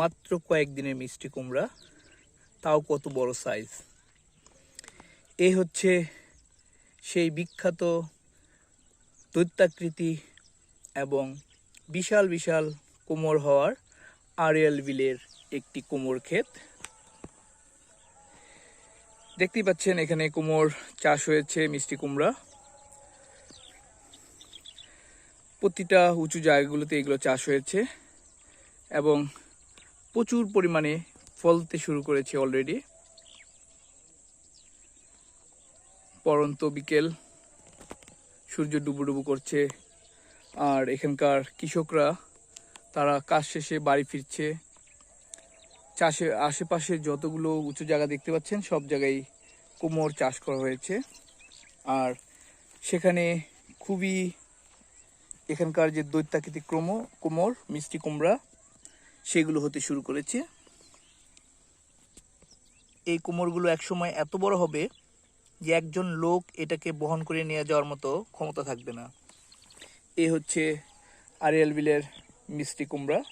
মাত্র কয়েকদিনের মিষ্টি কুমড়া, তাও কত বড় সাইজ এই হচ্ছে সেই বিখ্যাত দৈত্যাকৃতি এবং বিশাল বিশাল কোমর হওয়ার আরিয়াল বিলের একটি কোমর ক্ষেত। দেখতেই পাচ্ছেন, এখানে কুমোর চাষ হয়েছে, মিষ্টি কুমড়া। প্রতিটা উঁচু জায়গাগুলোতে এগুলো চাষ হয়েছে এবং প্রচুর পরিমাণে ফলতে শুরু করেছে অলরেডি পরন্ত বিকেল, সূর্য ডুবুডুবু করছে, আর এখানকার কৃষকরা, তারা কাজ শেষে বাড়ি ফিরছে। চাষে, আশেপাশে যতগুলো উঁচু জায়গা দেখতে পাচ্ছেন, সব জায়গায় কুমোর চাষ করা হয়েছে। আর সেখানে খুবই এখানকার যে দৈত্যাকৃতিক ক্রম, কোমর, মিষ্টি কুমড়া সেগুলো হতে শুরু করেছে। এই কোমরগুলো একসময় এত বড় হবে যে একজন লোক এটাকে বহন করে নিয়ে যাওয়ার মতো ক্ষমতা থাকবে না। এ হচ্ছে আরিয়াল বিলের মিষ্টি কুমড়া।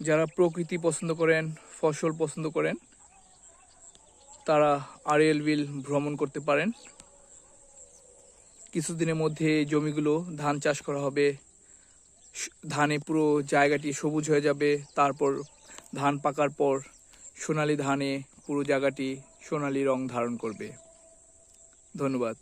যারা প্রকৃতি পছন্দ করেন, ফসল পছন্দ করেন, তারা আরিয়াল বিল ভ্রমণ করতে পারেন। কিছুদিনের মধ্যে জমিগুলো ধান চাষ করা হবে। ধানে পুরো জায়গাটি সবুজ হয়ে যাবে। তারপর ধান পাকার পর সোনালি ধানে পুরো জায়গাটি সোনালি রং ধারণ করবে। ধন্যবাদ।